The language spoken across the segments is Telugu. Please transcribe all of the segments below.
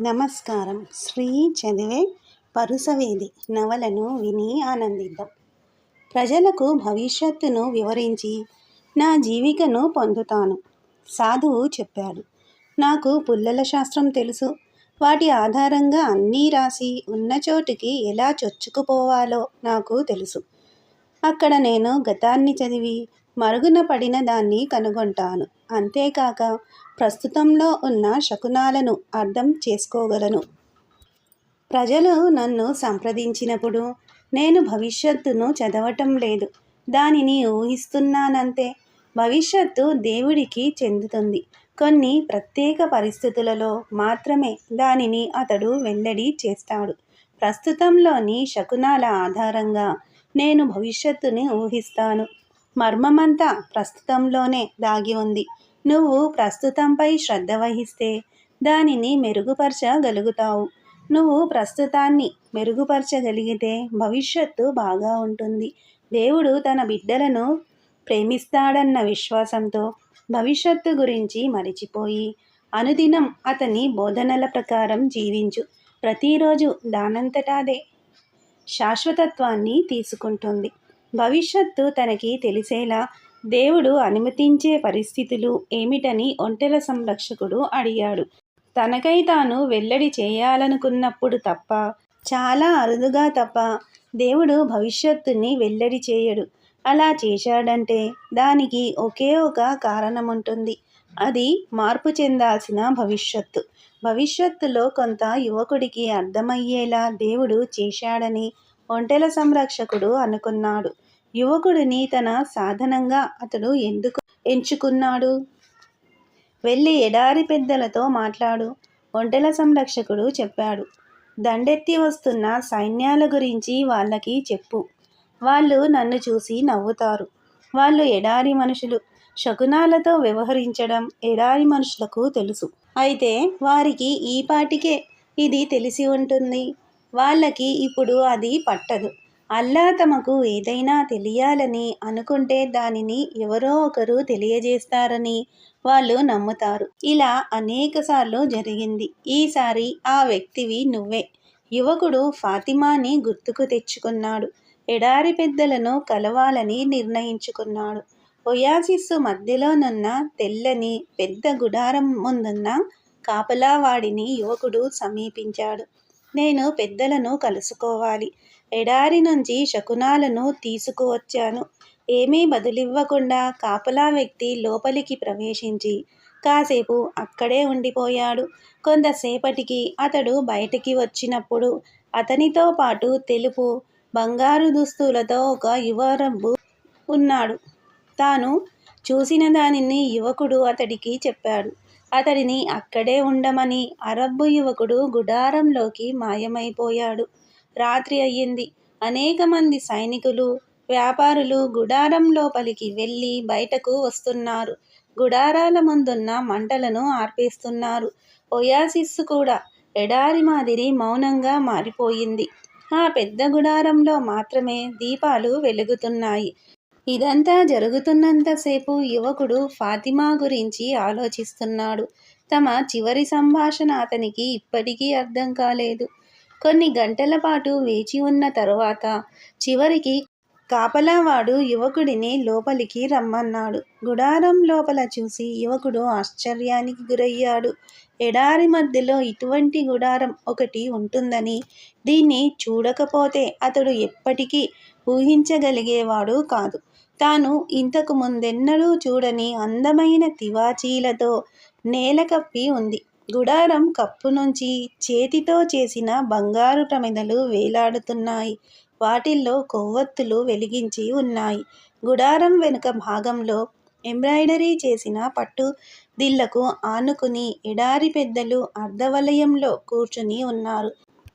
నమస్కారం. శ్రీ చదివే పరుసవేది నవలను విని ఆనందిద్దాం. ప్రజలకు భవిష్యత్తును వివరించి నా జీవికను పొందుతాను. సాధువు చెప్పాడు. నాకు పుల్లల శాస్త్రం తెలుసు. వాటి ఆధారంగా అన్నీ రాసి ఉన్న చోటుకి ఎలా చొచ్చుకుపోవాలో నాకు తెలుసు. అక్కడ నేను గతాన్ని చదివి మరుగున పడిన దాన్ని కనుగొంటాను. అంతేకాక ప్రస్తుతంలో ఉన్న శకునాలను అర్థం చేసుకోగలను. ప్రజలు నన్ను సంప్రదించినప్పుడు నేను భవిష్యత్తును చదవటం లేదు. దానిని ఊహిస్తున్నానంతే. భవిష్యత్తు దేవుడికి చెందుతుంది. కొన్ని ప్రత్యేక పరిస్థితులలో మాత్రమే దానిని అతడు వెల్లడి చేస్తాడు. ప్రస్తుతంలోని శకునాల ఆధారంగా నేను భవిష్యత్తుని ఊహిస్తాను. మర్మమంతా ప్రస్తుతంలోనే దాగి ఉంది. నువ్వు ప్రస్తుతంపై శ్రద్ధ వహిస్తే దానిని మెరుగుపరచగలుగుతావు. నువ్వు ప్రస్తుతాన్ని మెరుగుపరచగలిగితే భవిష్యత్తు బాగా ఉంటుంది. దేవుడు తన బిడ్డలను ప్రేమిస్తాడన్న విశ్వాసంతో భవిష్యత్తు గురించి మరిచిపోయి అనుదినం అతని బోధనల ప్రకారం జీవించు. ప్రతిరోజు దానంతటాదే శాశ్వతత్వాన్ని తీసుకుంటుంది. భవిష్యత్తు తనకి తెలిసేలా దేవుడు అనుమతించే పరిస్థితులు ఏమిటని ఒంటెల సంరక్షకుడు అడిగాడు. తనకై తాను వెల్లడి చేయాలనుకున్నప్పుడు తప్ప చాలా అరుదుగా తప్ప దేవుడు భవిష్యత్తుని వెల్లడి చేయడు. అలా చేశాడంటే దానికి ఒకే ఒక కారణం ఉంటుంది అది మార్పు చెందాల్సిన భవిష్యత్తు. భవిష్యత్తులో కొంత యువకుడికి అర్థమయ్యేలా దేవుడు చేశాడని ఒంటెల సంరక్షకుడు అనుకున్నాడు. యువకుడిని తన సాధనంగా అతడు ఎందుకు ఎంచుకున్నాడు? వెళ్ళి ఎడారి పెద్దలతో మాట్లాడు. ఒంటెల సంరక్షకుడు చెప్పాడు. దండెత్తి వస్తున్న సైన్యాల గురించి వాళ్ళకి చెప్పు. వాళ్ళు నన్ను చూసి నవ్వుతారు. వాళ్ళు ఎడారి మనుషులు. శకునాలతో వ్యవహరించడం ఎడారి మనుషులకు తెలుసు. అయితే వారికి ఈ పాటికే ఇది తెలిసి ఉంటుంది. వాళ్ళకి ఇప్పుడు అది పట్టదు. అల్లా తమకు ఏదైనా తెలియాలని అనుకుంటే దానిని ఎవరో ఒకరు తెలియజేస్తారని వాళ్ళు నమ్ముతారు. ఇలా అనేకసార్లు జరిగింది. ఈసారి ఆ వ్యక్తివి నువ్వే. యువకుడు ఫాతిమాని గుర్తుకు తెచ్చుకున్నాడు. ఎడారి పెద్దలను కలవాలని నిర్ణయించుకున్నాడు. ఒయాసిస్సు మధ్యలోనున్న తెల్లని పెద్ద గుడారం ముందున్న కాపలావాడిని యువకుడు సమీపించాడు. నేను పెద్దలను కలుసుకోవాలి. ఎడారి నుంచి శకునాలను తీసుకువచ్చాను. ఏమీ బదులివ్వకుండా కాపలా వ్యక్తి లోపలికి ప్రవేశించి కాసేపు అక్కడే ఉండిపోయాడు. కొంతసేపటికి అతడు బయటికి వచ్చినప్పుడు అతనితో పాటు తెలుపు బంగారు దుస్తులతో ఒక యువరబ్బు ఉన్నాడు. తాను చూసిన దానిని యువకుడు అతడికి చెప్పాడు. అతడిని అక్కడే ఉండమని అరబ్బు యువకుడు గుడారంలోకి మాయమైపోయాడు. రాత్రి అయ్యింది. అనేక మంది సైనికులు వ్యాపారులు గుడారం లోపలికి వెళ్ళి బయటకు వస్తున్నారు. గుడారాల ముందున్న మంటలను ఆర్పేస్తున్నారు. ఒయాసిస్ కూడా ఎడారి మాదిరి మౌనంగా మారిపోయింది. ఆ పెద్ద గుడారంలో మాత్రమే దీపాలు వెలుగుతున్నాయి. ఇదంతా జరుగుతున్నంతసేపు యువకుడు ఫాతిమా గురించి ఆలోచిస్తున్నాడు. తమ చివరి సంభాషణ అతనికి ఇప్పటికీ అర్థం కాలేదు. కొన్ని గంటల పాటు వేచి ఉన్న తరువాత చివరికి కాపలావాడు యువకుడిని లోపలికి రమ్మన్నాడు. గుడారం లోపల చూసి యువకుడు ఆశ్చర్యానికి గురయ్యాడు. ఎడారి మధ్యలో ఇటువంటి గుడారం ఒకటి ఉంటుందని దీన్ని చూడకపోతే అతడు ఎప్పటికీ ఊహించగలిగేవాడు కాదు. తాను ఇంతకు ముందెన్నడూ చూడని అందమైన తివాచీలతో నేల కప్పి ఉంది. గుడారం కప్పు నుంచి చేతితో చేసిన బంగారు ప్రమిదలు వేలాడుతున్నాయి. వాటిల్లో కొవ్వొత్తులు వెలిగించి ఉన్నాయి. గుడారం వెనుక భాగంలో ఎంబ్రాయిడరీ చేసిన పట్టు దిళ్ళకు ఆనుకుని ఎడారి పెద్దలు అర్ధవలయంలో కూర్చుని ఉన్నారు.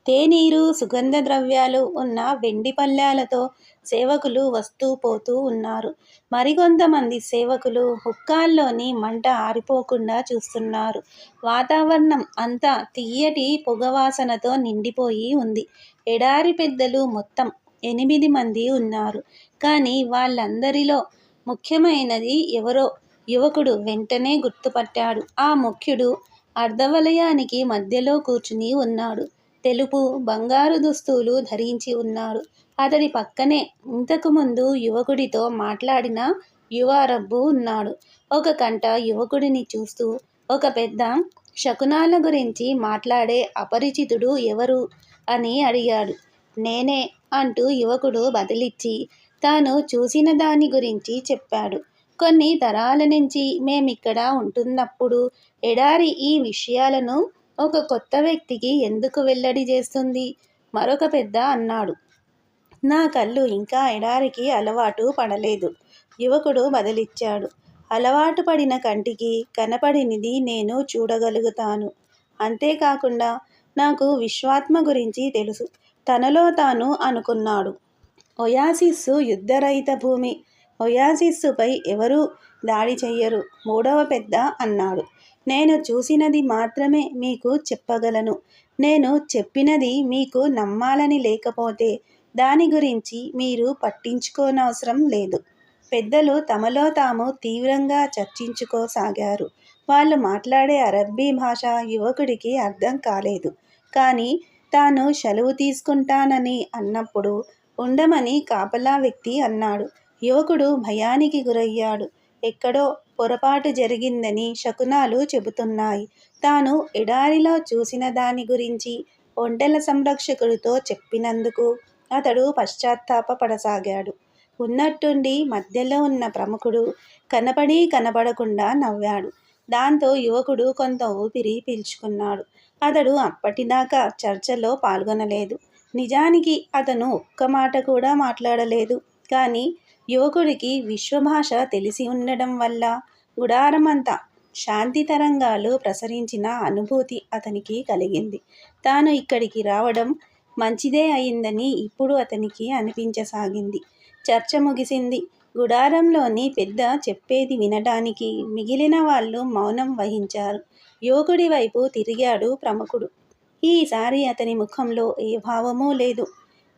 తేనీరు సుగంధ ద్రవ్యాలు ఉన్న వెండి పళ్ళాలతో సేవకులు వస్తూ పోతూ ఉన్నారు. మరికొంతమంది సేవకులు హుక్కాల్లోని మంట ఆరిపోకుండా చూస్తున్నారు. వాతావరణం అంతా తీయటి పొగవాసనతో నిండిపోయి ఉంది. ఎడారి పెద్దలు మొత్తం ఎనిమిది మంది ఉన్నారు. కానీ వాళ్ళందరిలో ముఖ్యమైనది ఎవరో యువకుడు వెంటనే గుర్తుపట్టాడు. ఆ ముఖ్యుడు అర్ధవలయానికి మధ్యలో కూర్చుని ఉన్నాడు. తెలుపు, బంగారు దుస్తులు ధరించి ఉన్నాడు. అతడి పక్కనే ఇంతకుముందు యువకుడితో మాట్లాడిన యువరబ్బు ఉన్నాడు. ఒక కంట యువకుడిని చూస్తూ ఒక పెద్ద శకునాల గురించి మాట్లాడే అపరిచితుడు ఎవరు? అని అడిగాడు. నేనే అంటూ యువకుడు బదిలిచ్చి తాను చూసిన దాని గురించి చెప్పాడు. కొన్ని తరాల నుంచి మేమిక్కడ ఉంటున్నప్పుడు ఎడారి ఈ విషయాలను ఒక కొత్త వ్యక్తికి ఎందుకు వెల్లడి చేస్తుంది? మరొక పెద్ద అన్నాడు. నా కళ్ళు ఇంకా ఎడారికి అలవాటు పడలేదు యువకుడు బదిలిచ్చాడు అలవాటు పడిన కంటికి కనపడినది నేను చూడగలుగుతాను. అంతేకాకుండా నాకు విశ్వాత్మ గురించి తెలుసు తనలో తాను అనుకున్నాడు. ఒయాసిస్సు యుద్ధరహిత భూమి. ఒయాసిస్సుపై ఎవరూ దాడి చెయ్యరు మూడవ పెద్ద అన్నాడు. నేను చూసినది మాత్రమే మీకు చెప్పగలను. నేను చెప్పినది మీకు నమ్మాలని లేకపోతే దాని గురించి మీరు పట్టించుకోనవసరం లేదు. పెద్దలు తమలో తాము తీవ్రంగా చర్చించుకోసాగారు. వాళ్ళు మాట్లాడే అరబ్బీ భాష యువకుడికి అర్థం కాలేదు. కానీ తాను సెలవు తీసుకుంటానని అన్నప్పుడు ఉండమని కాపలా వ్యక్తి అన్నాడు. యువకుడు భయానికి గురయ్యాడు. ఎక్కడో పొరపాటు జరిగిందని శకునాలు చెబుతున్నాయి. తాను ఎడారిలో చూసిన దాని గురించి ఒంటెల సంరక్షకుడితో చెప్పినందుకు అతడు పశ్చాత్తాప పడసాగాడు. ఉన్నట్టుండి మధ్యలో ఉన్న ప్రముఖుడు కనపడి కనపడకుండా నవ్వాడు. దాంతో యువకుడు కొంత ఊపిరి పీల్చుకున్నాడు. అతడు అప్పటిదాకా చర్చలో పాల్గొనలేదు. నిజానికి అతను ఒక్కమాట కూడా మాట్లాడలేదు. కానీ యువకుడికి విశ్వభాష తెలిసి ఉండడం వల్ల గుడారమంతా శాంతి తరంగాలు ప్రసరించిన అనుభూతి అతనికి కలిగింది. తాను ఇక్కడికి రావడం మంచిదే అయిందని ఇప్పుడు అతనికి అనిపించసాగింది. చర్చ ముగిసింది. గుడారంలోని పెద్ద చెప్పేది వినడానికి మిగిలిన వాళ్ళు మౌనం వహించారు. యువకుడి వైపు తిరిగాడు ప్రముఖుడు. ఈసారి అతని ముఖంలో ఏ భావమూ లేదు.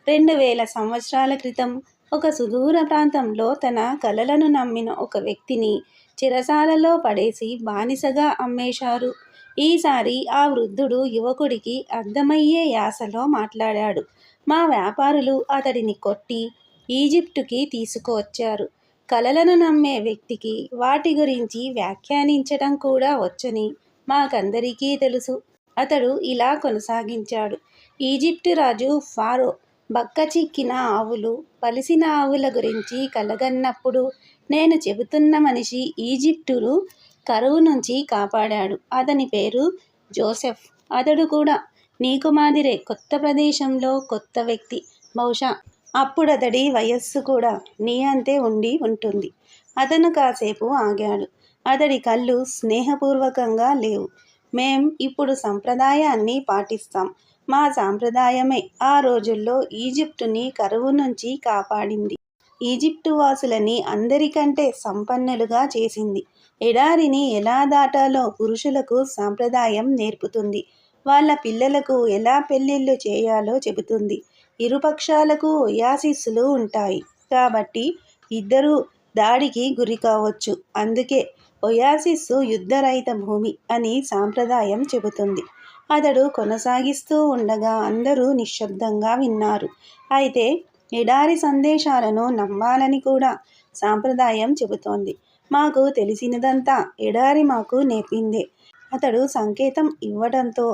రెండు వేల సంవత్సరాల క్రితం ఒక సుదూర ప్రాంతంలో తన కలలను నమ్మిన ఒక వ్యక్తిని చిరసాలలో పడేసి బానిసగా అమ్మేశారు. ఈసారి ఆ వృద్ధుడు యువకుడికి అర్థమయ్యే యాసలో మాట్లాడాడు. మా వ్యాపారులు అతడిని కొట్టి ఈజిప్టుకి తీసుకువచ్చారు. కలలను నమ్మే వ్యక్తికి వాటి గురించి వ్యాఖ్యానించటం కూడా వచ్చని మాకందరికీ తెలుసు. అతడు ఇలా కొనసాగించాడు. ఈజిప్టు రాజు ఫారో బక్కచిక్కిన ఆవులు, పలిసిన ఆవుల గురించి కలగన్నప్పుడు నేను చెబుతున్న మనిషి ఈజిప్టును కరువు నుంచి కాపాడాడు. అతని పేరు జోసెఫ్. అతడు కూడా నీకు మాదిరే కొత్త ప్రదేశంలో కొత్త వ్యక్తి. బహుశా అప్పుడతడి వయస్సు కూడా నీ అంతే ఉండి ఉంటుంది. అతను కాసేపు ఆగాడు. అతడి కళ్ళు స్నేహపూర్వకంగా లేవు. మేం ఇప్పుడు సంప్రదాయాన్ని పాటిస్తాం. మా సాంప్రదాయమే ఆ రోజుల్లో ఈజిప్టుని కరువు నుంచి కాపాడింది. ఈజిప్టు వాసులని అందరికంటే సంపన్నులుగా చేసింది. ఎడారిని ఎలా దాటాలో పురుషులకు సాంప్రదాయం నేర్పుతుంది. వాళ్ళ పిల్లలకు ఎలా పెళ్ళిళ్ళు చేయాలో చెబుతుంది. ఇరుపక్షాలకు ఒయాసిస్సులు ఉంటాయి. కాబట్టి ఇద్దరూ దాడికి గురి కావచ్చు అందుకే ఒయాసిస్సు యుద్ధరహిత భూమి అని సాంప్రదాయం చెబుతుంది. అతడు కొనసాగిస్తూ ఉండగా అందరూ నిశ్శబ్దంగా విన్నారు. అయితే ఎడారి సందేశాలను నమ్మాలని కూడా సాంప్రదాయం చెబుతోంది. మాకు తెలిసినదంతా ఎడారి మాకు నేర్పింది అతడు సంకేతం ఇవ్వడంతో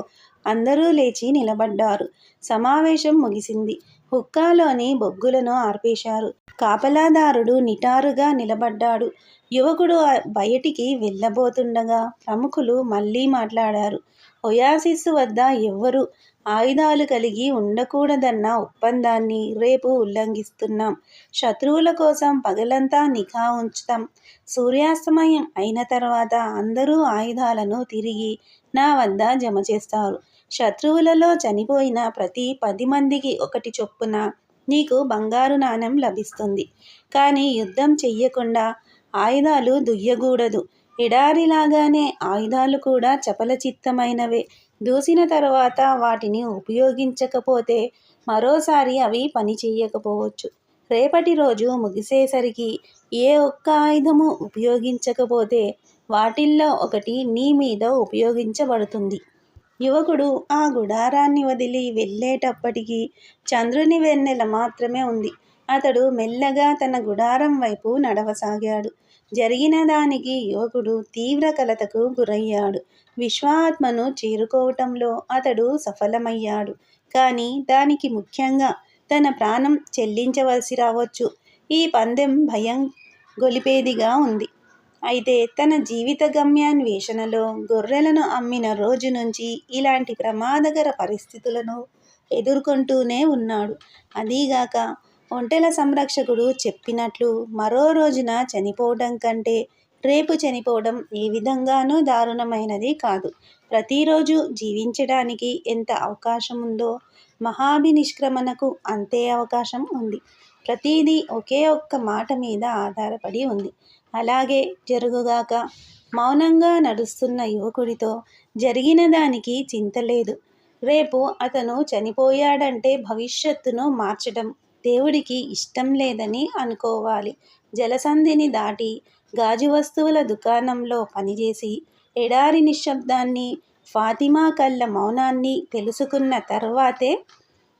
అందరూ లేచి నిలబడ్డారు. సమావేశం ముగిసింది. హుక్కాలోని బొగ్గులను ఆర్పేశారు. కాపలాదారుడు నిటారుగా నిలబడ్డాడు. యువకుడు బయటికి వెళ్ళబోతుండగా ప్రముఖులు మళ్ళీ మాట్లాడారు. ఒయాసిస్సు వద్ద ఎవ్వరూ ఆయుధాలు కలిగి ఉండకూడదన్న ఒప్పందాన్ని రేపు ఉల్లంఘిస్తున్నాం. శత్రువుల కోసం పగలంతా నిఘా ఉంచుతాం. సూర్యాస్తమయం అయిన తర్వాత అందరూ ఆయుధాలను తిరిగి నా వద్ద జమ చేస్తారు శత్రువులలో చనిపోయిన ప్రతి పది మందికి ఒకటి చొప్పున నీకు బంగారు నాణెం లభిస్తుంది. కానీ యుద్ధం చెయ్యకుండా ఆయుధాలు దుయ్యగూడదు. ఎడారిలాగానే ఆయుధాలు కూడా చపలచిత్తమైనవే. దూసిన తర్వాత వాటిని ఉపయోగించకపోతే మరోసారి అవి పనిచెయ్యకపోవచ్చు. రేపటి రోజు ముగిసేసరికి ఏ ఒక్క ఆయుధము ఉపయోగించకపోతే వాటిల్లో ఒకటి నీ మీద ఉపయోగించబడుతుంది. యువకుడు ఆ గుడారాన్ని వదిలి వెళ్ళేటప్పటికీ చంద్రుని వెన్నెల మాత్రమే ఉంది. అతడు మెల్లగా తన గుడారం వైపు నడవసాగాడు. జరిగిన దానికి యువకుడు తీవ్ర కలతకు గురయ్యాడు. విశ్వాత్మను చేరుకోవటంలో అతడు సఫలమయ్యాడు. కానీ దానికి ముఖ్యంగా తన ప్రాణం చెల్లించవలసి రావచ్చు. ఈ పందెం భయం గొలిపేదిగా ఉంది. అయితే తన జీవిత గమ్యాన్వేషణలో గొర్రెలను అమ్మిన రోజు నుంచి ఇలాంటి ప్రమాదకర పరిస్థితులను ఎదుర్కొంటూనే ఉన్నాడు. అదీగాక ఒంటెల సంరక్షకుడు చెప్పినట్లు మరో రోజున చనిపోవడం కంటే రేపు చనిపోవడం ఏ విధంగానూ దారుణమైనది కాదు. ప్రతిరోజు జీవించడానికి ఎంత అవకాశం ఉందో మహాభినిష్క్రమణకు అంతే అవకాశం ఉంది. ప్రతిదీ ఒకే ఒక్క మాట మీద ఆధారపడి ఉంది. అలాగే జరుగుగాక మౌనంగా నడుస్తున్న యువకుడితో జరిగిన దానికి చింత లేదు. రేపు అతను చనిపోయాడంటే భవిష్యత్తును మార్చడం దేవుడికి ఇష్టం లేదని అనుకోవాలి. జలసంధిని దాటి గాజు వస్తువుల దుకాణంలో పనిచేసి ఎడారి నిశ్శబ్దాన్ని ఫాతిమా కళ్ళ మౌనాన్ని తెలుసుకున్న తర్వాతే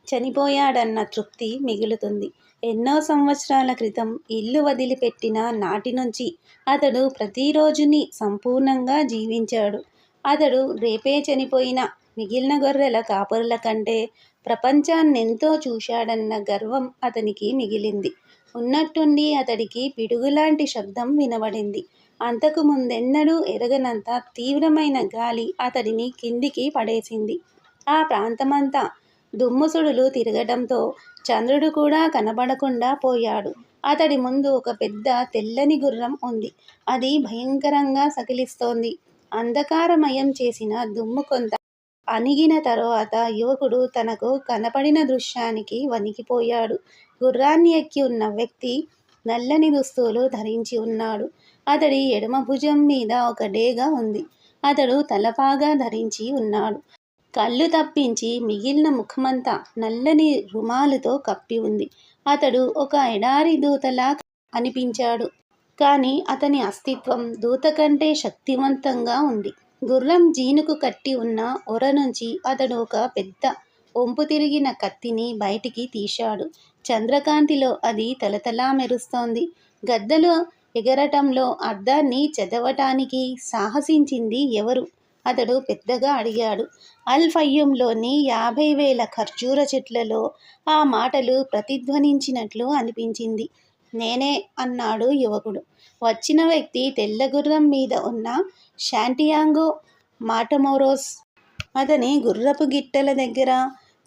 చనిపోయాడన్న తృప్తి మిగులుతుంది. ఎన్నో సంవత్సరాల క్రితం ఇల్లు వదిలిపెట్టిన నాటి నుంచి అతడు ప్రతిరోజుని సంపూర్ణంగా జీవించాడు. అతడు రేపే చనిపోయిన మిగిలిన గొర్రెల కాపరుల కంటే ప్రపంచాన్నెంతో చూశాడన్న గర్వం అతనికి మిగిలింది. ఉన్నట్టుండి అతడికి పిడుగులాంటి శబ్దం వినబడింది. అంతకు ముందెన్నడూ ఎరగనంత తీవ్రమైన గాలి అతడిని కిందికి పడేసింది. ఆ ప్రాంతమంతా దుమ్ముసుడులు తిరగడంతో చంద్రుడు కూడా కనబడకుండా పోయాడు. అతడి ముందు ఒక పెద్ద తెల్లని గుర్రం ఉంది. అది భయంకరంగా సకిలిస్తోంది. అంధకారమయం చేసిన దుమ్ము కొంత అణిగిన తరువాత యువకుడు తనకు కనపడిన దృశ్యానికి వణికిపోయాడు. గుర్రాన్ని ఎక్కి ఉన్న వ్యక్తి నల్లని దుస్తులు ధరించి ఉన్నాడు. అతడి ఎడమ భుజం మీద ఒక డేగ ఉంది. అతడు తలపాగా ధరించి ఉన్నాడు. కళ్ళు తప్పించి మిగిలిన ముఖమంతా నల్లని రుమాలుతో కప్పి ఉంది. అతడు ఒక ఎడారి దూతలా అనిపించాడు. కానీ అతని అస్తిత్వం దూత కంటే శక్తివంతంగా ఉంది. గుర్రం జీనుకు కట్టి ఉన్న ఒర నుంచి అతడు ఒక పెద్ద వంపు తిరిగిన కత్తిని బయటికి తీశాడు. చంద్రకాంతిలో అది తలతలా మెరుస్తోంది. గద్దలు ఎగరటంలో అద్దాన్ని చదవటానికి సాహసించింది ఎవరు? అతడు పెద్దగా అడిగాడు. అల్ఫయ్యంలోని యాభై వేల ఖర్జూర చెట్లలో ఆ మాటలు ప్రతిధ్వనించినట్లు అనిపించింది. నేనే అన్నాడు యువకుడు. వచ్చిన వ్యక్తి తెల్లగుర్రం మీద ఉన్న శాంటియాంగో మాటమోరోస్. అతని గుర్రపు గిట్టెల దగ్గర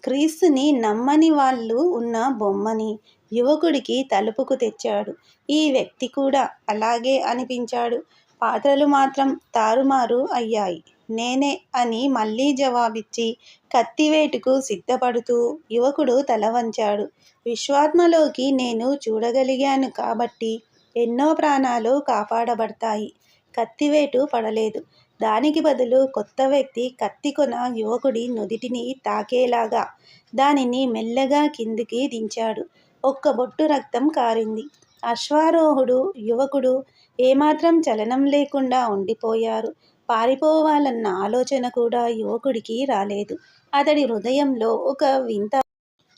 క్రీస్తుని నమ్మని వాళ్ళు ఉన్న బొమ్మని యువకుడికి తలుపుకు తెచ్చాడు. ఈ వ్యక్తి కూడా అలాగే అనిపించాడు. పాత్రలు మాత్రం తారుమారు అయ్యాయి. నేనే అని మళ్ళీ జవాబిచ్చి కత్తివేటుకు సిద్ధపడుతూ యువకుడు తల వంచాడు. విశ్వాత్మలోకి నేను చూడగలిగాను కాబట్టి ఎన్నో ప్రాణాలు కాపాడబడతాయి. కత్తివేటు పడలేదు. దానికి బదులు కొత్త వ్యక్తి కత్తికొన యువకుడి నుదిటిని తాకేలాగా దానిని మెల్లగా కిందికి దించాడు. ఒక్క బొట్టు రక్తం కారింది. అశ్వారోహుడు యువకుడు ఏమాత్రం చలనం లేకుండా ఉండిపోయారు. పారిపోవాలన్న ఆలోచన కూడా యువకుడికి రాలేదు. అతడి హృదయంలో ఒక వింత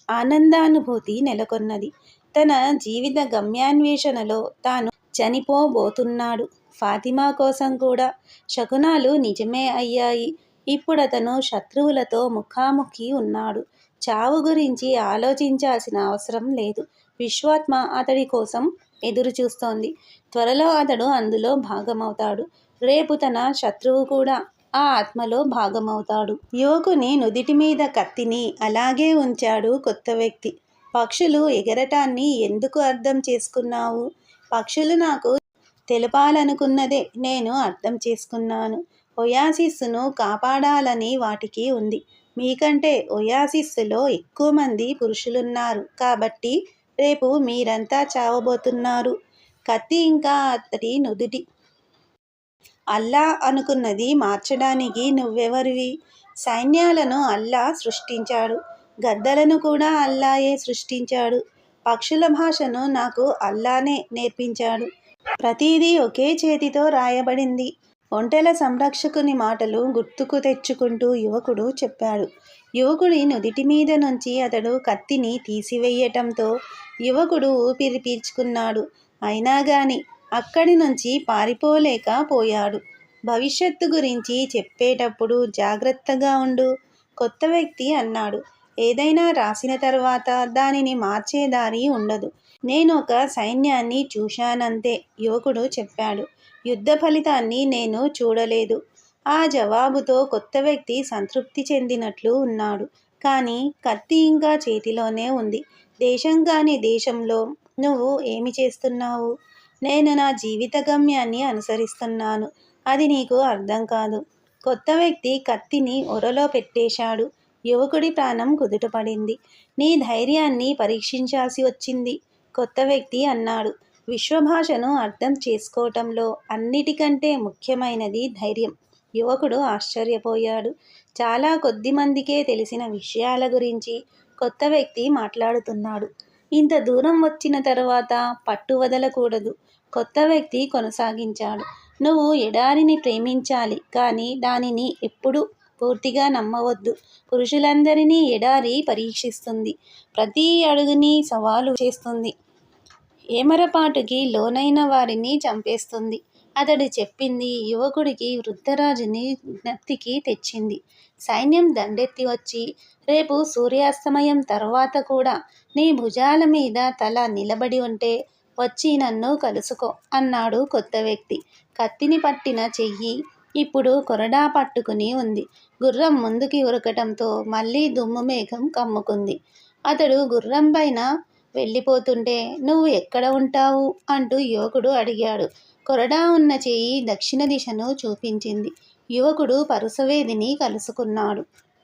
ఆనందానుభూతి నెలకొన్నది. తన జీవిత గమ్యాన్వేషణలో తాను చనిపోబోతున్నాడు. ఫాతిమా కోసం కూడా శకునాలు నిజమే అయ్యాయి. ఇప్పుడతను శత్రువులతో ముఖాముఖి ఉన్నాడు. చావు గురించి ఆలోచించాల్సిన అవసరం లేదు. విశ్వాత్మ అతడి కోసం ఎదురు చూస్తోంది త్వరలో అతడు అందులో భాగమవుతాడు. రేపు తన శత్రువు కూడా ఆ ఆత్మలో భాగమవుతాడు. యువకుని నుదిటి మీద కత్తిని అలాగే ఉంచాడు కొత్త వ్యక్తి. పక్షులు ఎగరటాన్ని ఎందుకు అర్థం చేసుకున్నావు? పక్షులు నాకు తెలపాలనుకున్నదే నేను అర్థం చేసుకున్నాను. ఒయాసిస్సును కాపాడాలని వాటికి ఉంది. మీకంటే ఒయాసిస్సులో ఎక్కువ మంది పురుషులున్నారు. కాబట్టి రేపు మీరంతా చావబోతున్నారు. కత్తి ఇంకా అతడి నుదుటి. అల్లా అనుకున్నది మార్చడానికి నువ్వెవరివి? సైన్యాలను అల్లా సృష్టించాడు. గద్దలను కూడా అల్లాయే సృష్టించాడు. పక్షుల భాషను నాకు అల్లానే నేర్పించాడు. ప్రతిదీ ఒకే చేతితో రాయబడింది. ఒంటెల సంరక్షకుని మాటలు గుర్తుకు తెచ్చుకుంటూ యువకుడు చెప్పాడు. యువకుడి నుదిటి మీద నుంచి అతడు కత్తిని తీసివేయటంతో యువకుడు ఊపిరి పీల్చుకున్నాడు. అయినా గాని అక్కడి నుంచి పారిపోలేకపోయాడు భవిష్యత్తు గురించి చెప్పేటప్పుడు జాగ్రత్తగా ఉండు కొత్త వ్యక్తి అన్నాడు. ఏదైనా రాసిన తర్వాత దానిని మార్చే దారి ఉండదు. నేను ఒక సైన్యాన్ని చూశానంతే యువకుడు చెప్పాడు. యుద్ధ ఫలితాన్ని నేను చూడలేదు. ఆ జవాబుతో కొత్త వ్యక్తి సంతృప్తి చెందినట్లు ఉన్నాడు. కానీ కత్తి ఇంకా చేతిలోనే ఉంది. దేశం కాని దేశంలో నువ్వు ఏమి చేస్తున్నావు? నేను నా జీవిత గమ్యాన్ని అనుసరిస్తున్నాను. అది నీకు అర్థం కాదు. కొత్త వ్యక్తి కత్తిని ఒరలో పెట్టేశాడు. యువకుడి ప్రాణం కుదుటపడింది. నీ ధైర్యాన్ని పరీక్షించాల్సి వచ్చింది. కొత్త వ్యక్తి అన్నాడు. విశ్వభాషను అర్థం చేసుకోవటంలో అన్నిటికంటే ముఖ్యమైనది ధైర్యం. యువకుడు ఆశ్చర్యపోయాడు. చాలా కొద్ది మందికే తెలిసిన విషయాల గురించి కొత్త వ్యక్తి మాట్లాడుతున్నాడు. ఇంత దూరం వచ్చిన తర్వాత పట్టు వదలకూడదు. కొత్త వ్యక్తి కొనసాగించాడు. నువ్వు ఎడారిని ప్రేమించాలి. కానీ దానిని ఎప్పుడు పూర్తిగా నమ్మవద్దు. పురుషులందరినీ ఎడారి పరీక్షిస్తుంది. ప్రతి అడుగుని సవాలు చేస్తుంది. ఏమరపాటుకి లోనైన వారిని చంపేస్తుంది. అతడు చెప్పింది యువకుడికి వృద్ధరాజుని జ్ఞప్తికి తెచ్చింది. సైన్యం దండెత్తి వచ్చి రేపు సూర్యాస్తమయం తర్వాత కూడా నీ భుజాల మీద తల నిలబడి ఉంటే వచ్చి నన్ను కలుసుకో అన్నాడు కొత్త వ్యక్తి. కత్తిని పట్టిన చెయ్యి ఇప్పుడు కొరడా పట్టుకుని ఉంది. గుర్రం ముందుకి ఉరకటంతో మళ్ళీ దుమ్ము మేఘం కమ్ముకుంది. అతడు గుర్రం పైన వెళ్ళిపోతుంటే నువ్వు ఎక్కడ ఉంటావు? అంటూ యువకుడు అడిగాడు. కొరడా ఉన్న చేయి దక్షిణ దిశను చూపించింది. యువకుడు పరుసవేదిని కలుసుకున్నాడు.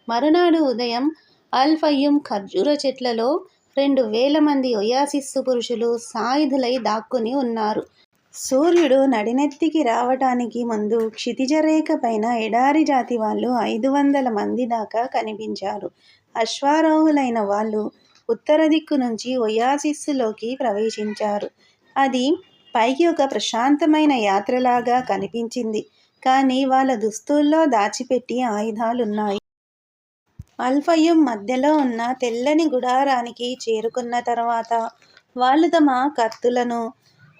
మరునాడు ఉదయం అల్ఫయ్యం ఖర్జూర చెట్లలో రెండు వేల మంది ఒయాసిస్సు పురుషులు సాయుధులై దాక్కుని ఉన్నారు. సూర్యుడు నడినెత్తికి రావటానికి ముందు క్షితిజ రేఖ పైన ఎడారి జాతి వాళ్ళు ఐదు వందల మంది దాకా కనిపించారు. అశ్వారోహులైన వాళ్ళు ఉత్తర దిక్కు నుంచి ఒయాసిస్సులోకి ప్రవేశించారు. అది పైకి ఒక ప్రశాంతమైన యాత్రలాగా కనిపించింది. కానీ వాళ్ళ దుస్తుల్లో దాచిపెట్టి ఆయుధాలున్నాయి. అల్ఫయం మధ్యలో ఉన్న తెల్లని గుడారానికి చేరుకున్న తర్వాత వాళ్ళు తమ కత్తులను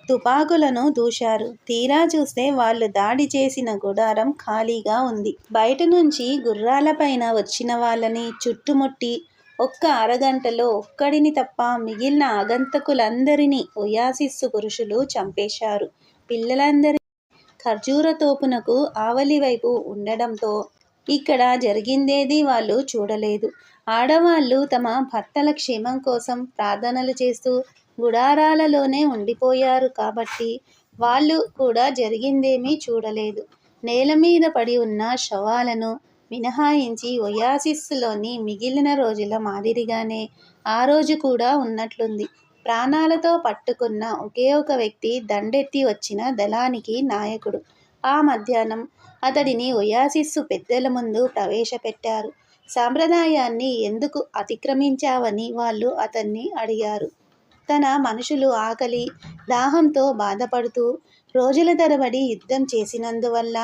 తుపాకులను దూశారు. తీరా చూస్తే వాళ్ళు దాడి చేసిన గుడారం ఖాళీగా ఉంది. బయట నుంచి గుర్రాలపైన వచ్చిన వాళ్ళని చుట్టుముట్టి ఒక్క అరగంటలో ఒక్కడిని తప్ప మిగిలిన ఆగంతకులందరినీ ఒయాసిస్సు పురుషులు చంపేశారు. పిల్లలందరి ఖర్జూర తోపునకు ఆవలి వైపు ఉండడంతో ఇక్కడ జరిగిందేది వాళ్ళు చూడలేదు. ఆడవాళ్ళు తమ భర్తల క్షేమం కోసం ప్రార్థనలు చేస్తూ గుడారాలలోనే ఉండిపోయారు కాబట్టి వాళ్ళు కూడా జరిగిందేమీ చూడలేదు. నేల మీద పడి ఉన్న శవాలను మినహాయించి ఒయాసిస్లోని మిగిలిన రోజుల మాదిరిగానే ఆ రోజు కూడా ఉన్నట్లుంది. ప్రాణాలతో పట్టుకున్న ఒకే ఒక వ్యక్తి దండెత్తి వచ్చిన దళానికి నాయకుడు. ఆ మధ్యాహ్నం అతడిని ఒయాసిస్సు పెద్దల ముందు ప్రవేశపెట్టారు. సాంప్రదాయాన్ని ఎందుకు అతిక్రమించావని వాళ్ళు అతన్ని అడిగారు. తన మనుషులు ఆకలి దాహంతో బాధపడుతూ రోజుల తరబడి యుద్ధం చేసినందువల్ల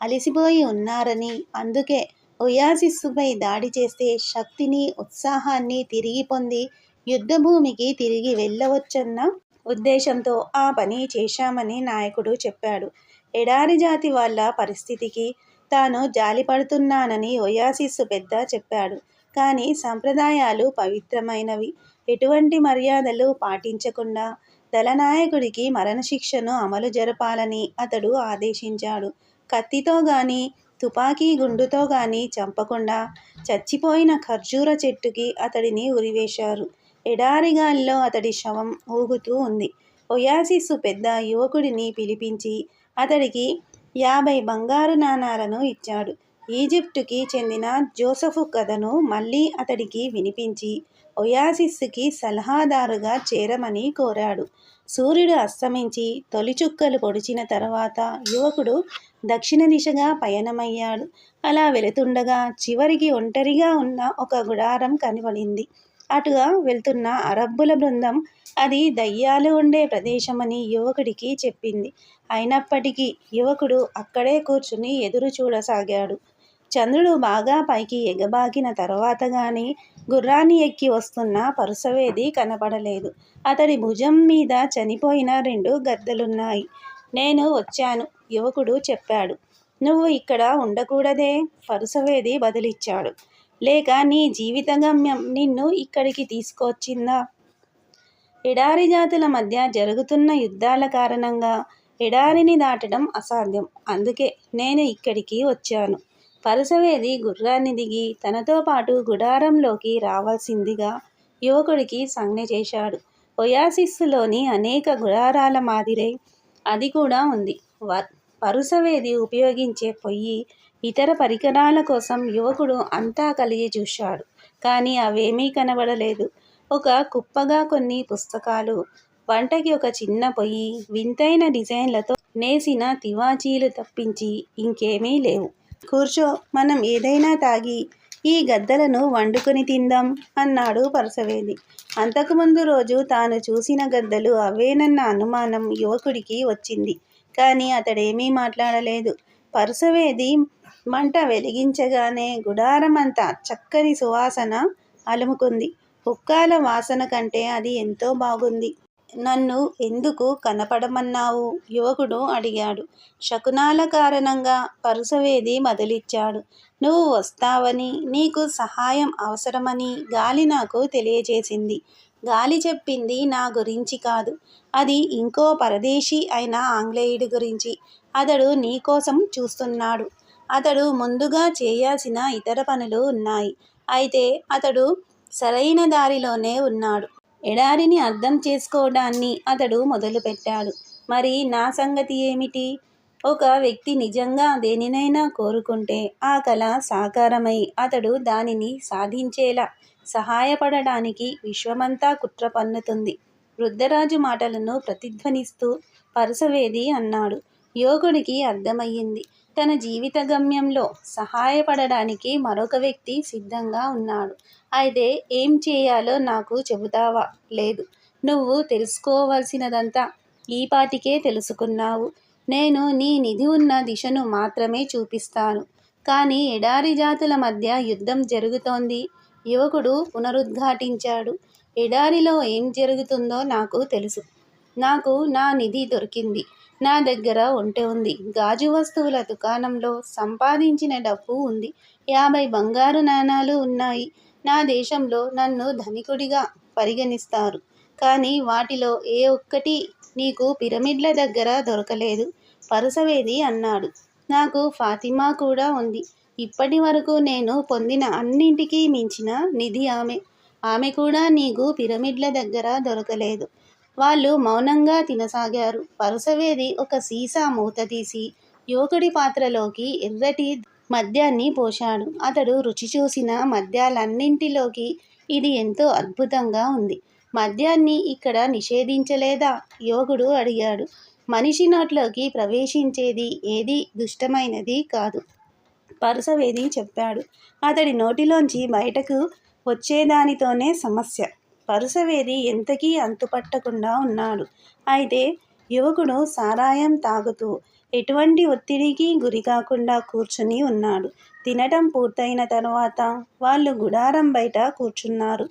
అలసిపోయి ఉన్నారని అందుకే ఒయాసిస్సుపై దాడి చేస్తే శక్తిని ఉత్సాహాన్ని తిరిగి పొంది యుద్ధభూమికి తిరిగి వెళ్ళవచ్చన్న ఉద్దేశంతో ఆ పని చేశామని నాయకుడు చెప్పాడు. ఎడారి జాతి వాళ్ళ పరిస్థితికి తాను జాలిపడుతున్నానని ఒయాసిస్సు పెద్ద చెప్పాడు. కానీ సంప్రదాయాలు పవిత్రమైనవి. ఎటువంటి మర్యాదలు పాటించకుండా దళనాయకుడికి మరణశిక్షను అమలు జరపాలని అతడు ఆదేశించాడు. కత్తితో గాని తుపాకీ గుండుతో గాని చంపకుండా చచ్చిపోయిన ఖర్జూర చెట్టుకి అతడిని ఉరివేశారు. ఎడారిగాల్లో అతడి శవం ఊగుతూ ఉంది. ఒయాసిస్సు పెద్ద యువకుడిని పిలిపించి అతడికి యాభై బంగారు నాణాలను ఇచ్చాడు. ఈజిప్టుకి చెందిన జోసఫు కథను మళ్ళీ అతడికి వినిపించి ఒయాసిస్కి సలహాదారుగా చేరమని కోరాడు. సూర్యుడు అస్తమించి తొలిచుక్కలు పొడిచిన తర్వాత యువకుడు దక్షిణ దిశగా పయనమయ్యాడు. అలా వెళుతుండగా చివరికి ఒంటరిగా ఉన్న ఒక గుడారం కనబడింది అటుగా వెళ్తున్న అరబ్బుల బృందం అది దయ్యాలు ఉండే ప్రదేశమని యువకుడికి చెప్పింది. అయినప్పటికీ యువకుడు అక్కడే కూర్చుని ఎదురు చూడసాగాడు. చంద్రుడు బాగా పైకి ఎగబాకిన తర్వాత గాని గుర్రాన్ని ఎక్కి వస్తున్న పరుసవేది కనపడలేదు. అతడి భుజం మీద చనిపోయిన రెండు గద్దలున్నాయి. నేను వచ్చాను. యువకుడు చెప్పాడు. నువ్వు ఇక్కడ ఉండకూడదే. పరుసవేది బదిలిచ్చాడు. లేక నీ జీవిత గమ్యం నిన్ను ఇక్కడికి తీసుకొచ్చిందా? ఎడారి జాతుల మధ్య జరుగుతున్న యుద్ధాల కారణంగా ఎడారిని దాటడం అసాధ్యం. అందుకే నేను ఇక్కడికి వచ్చాను. పరుసవేది గుర్రాన్ని దిగి తనతో పాటు గుడారంలోకి రావాల్సిందిగా యువకుడికి సంజ్ఞ చేశాడు. ఒయాసిస్సులోని అనేక గుడారాల మాదిరే అది కూడా ఉంది. పరుసవేది ఉపయోగించే పొయ్యి ఇతర పరికరాల కోసం యువకుడు అంతా కలిగి చూశాడు. కానీ అవేమీ కనబడలేదు. ఒక కుప్పగా కొన్ని పుస్తకాలు వంటకి ఒక చిన్న పొయ్యి వింతైన డిజైన్లతో నేసిన తివాచీలు తప్పించి ఇంకేమీ లేవు. కూర్చో మనం ఏదైనా తాగి ఈ గద్దలను వండుకొని తిందాం అన్నాడు పరసవేది అంతకుముందు రోజు తాను చూసిన గద్దలు అవేనన్న అనుమానం యువకుడికి వచ్చింది. కానీ అతడేమీ మాట్లాడలేదు. పరుసవేది మంట వెలిగించగానే గుడారమంతా చక్కని సువాసన అలుముకుంది. హుక్కాల వాసన కంటే అది ఎంతో బాగుంది. నన్ను ఎందుకు కనపడమన్నావు? యువకుడు అడిగాడు. శకునాల కారణంగా పరుసవేది మొదలిచ్చాడు. నువ్వు వస్తావని నీకు సహాయం అవసరమని గాలి నాకు తెలియజేసింది. గాలి చెప్పింది నా గురించి కాదు. అది ఇంకో పరదేశీ అయిన ఆంగ్లేయుడి గురించి. అతడు నీకోసం చూస్తున్నాడు. అతడు ముందుగా చేయాల్సిన ఇతర పనులు ఉన్నాయి. అయితే అతడు సరైన దారిలోనే ఉన్నాడు. ఎడారిని అర్థం చేసుకోవడాన్ని అతడు మొదలుపెట్టాడు. మరి నా సంగతి ఏమిటి? ఒక వ్యక్తి నిజంగా దేనినైనా కోరుకుంటే ఆ కళ సాకారమై అతడు దానిని సాధించేలా సహాయపడడానికి విశ్వమంతా కుట్ర పన్నుతుంది. వృద్ధరాజు మాటలను ప్రతిధ్వనిస్తూ పరుసవేది అన్నాడు. యువకుడికి అర్థమయ్యింది. తన జీవిత గమ్యంలో సహాయపడడానికి మరొక వ్యక్తి సిద్ధంగా ఉన్నాడు. అయితే ఏం చేయాలో నాకు చెబుతావా? లేదు. నువ్వు తెలుసుకోవలసినదంతా ఈపాటికే తెలుసుకున్నావు. నేను నీ నిధి ఉన్న దిశను మాత్రమే చూపిస్తాను. కానీ ఎడారి జాతుల మధ్య యుద్ధం జరుగుతోంది. యువకుడు పునరుద్ఘాటించాడు. ఎడారిలో ఏం జరుగుతుందో నాకు తెలుసు. నాకు నా నిధి దొరికింది. నా దగ్గర ఒంటె ఉంది. గాజు వస్తువుల దుకాణంలో సంపాదించిన డబ్బు ఉంది. యాభై బంగారు నాణాలు ఉన్నాయి. నా దేశంలో నన్ను ధనికుడిగా పరిగణిస్తారు. కానీ వాటిలో ఏ ఒక్కటి నీకు పిరమిడ్ల దగ్గర దొరకలేదు. పరుసవేది అన్నాడు. నాకు ఫాతిమా కూడా ఉంది. ఇప్పటి వరకు నేను పొందిన అన్నింటికీ మించిన నిధి ఆమె. ఆమె కూడా నీకు పిరమిడ్ల దగ్గర దొరకలేదు. వాళ్ళు మౌనంగా తినసాగారు. పరుసవేది ఒక సీసా మూత తీసి యువకుడి పాత్రలోకి ఎర్రటి మద్యాన్ని పోశాడు. అతడు రుచి చూసిన మద్యాలన్నింటిలోకి ఇది ఎంతో అద్భుతంగా ఉంది. మద్యాన్ని ఇక్కడ నిషేధించలేదా? యోగుడు అడిగాడు. మనిషి నోట్లోకి ప్రవేశించేది ఏది దుష్టమైనది కాదు. పరుసవేది చెప్పాడు. అతడి నోటిలోంచి బయటకు వచ్చేదానితోనే సమస్య. పరుసవేది ఎంతకీ అంతుపట్టకుండా ఉన్నాడు. అయితే యువకుడు సారాయం తాగుతూ ఎటువంటి ఒత్తిడికి గురి కాకుండా కూర్చుని ఉన్నాడు. తినటం పూర్తయిన తర్వాత వాళ్ళు గుడారం బయట కూర్చున్నారు.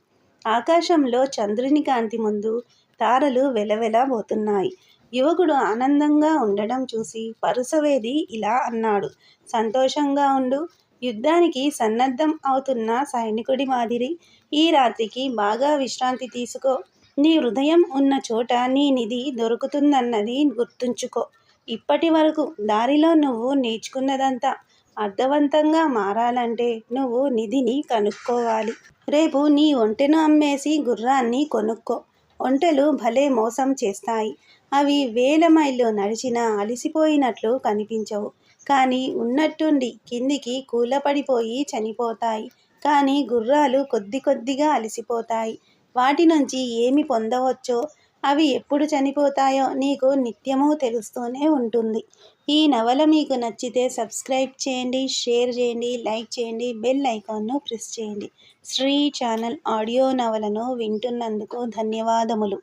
ఆకాశంలో చంద్రుని కాంతి ముందు తారలు వెలవెలబోతున్నాయి యువకుడు ఆనందంగా ఉండడం చూసి పరుసవేది ఇలా అన్నాడు. సంతోషంగా ఉండు. యుద్ధానికి సన్నద్ధం అవుతున్న సైనికుడి మాదిరి ఈ రాత్రికి బాగా విశ్రాంతి తీసుకో. నీ హృదయం ఉన్న చోట నీ నిధి దొరుకుతుందన్నది గుర్తుంచుకో. ఇప్పటి వరకు దారిలో నువ్వు నేర్చుకున్నదంతా అర్థవంతంగా మారాలంటే నువ్వు నిధిని కనుక్కోవాలి. రేపు నీ ఒంటెను అమ్మేసి గుర్రాన్ని కొనుక్కో. ఒంటెలు భలే మోసం చేస్తాయి. అవి వేల మైళ్ళు నడిచినా అలసిపోయినట్లు కనిపించవు. కానీ ఉన్నట్టుండి కిందికి కూలపడిపోయి చనిపోతాయి. కానీ గుర్రాలు కొద్ది కొద్దిగా అలసిపోతాయి. వాటి నుంచి ఏమి పొందవచ్చో అవి ఎప్పుడు చనిపోతాయో నీకు నిత్యము తెలుస్తూనే ఉంటుంది. ఈ నవల మీకు నచ్చితే సబ్స్క్రైబ్ చేయండి షేర్ చేయండి లైక్ చేయండి బెల్ ఐకాన్ను ప్రెస్ చేయండి. శ్రీ ఛానల్ ఆడియో నవలను వింటున్నందుకు ధన్యవాదములు.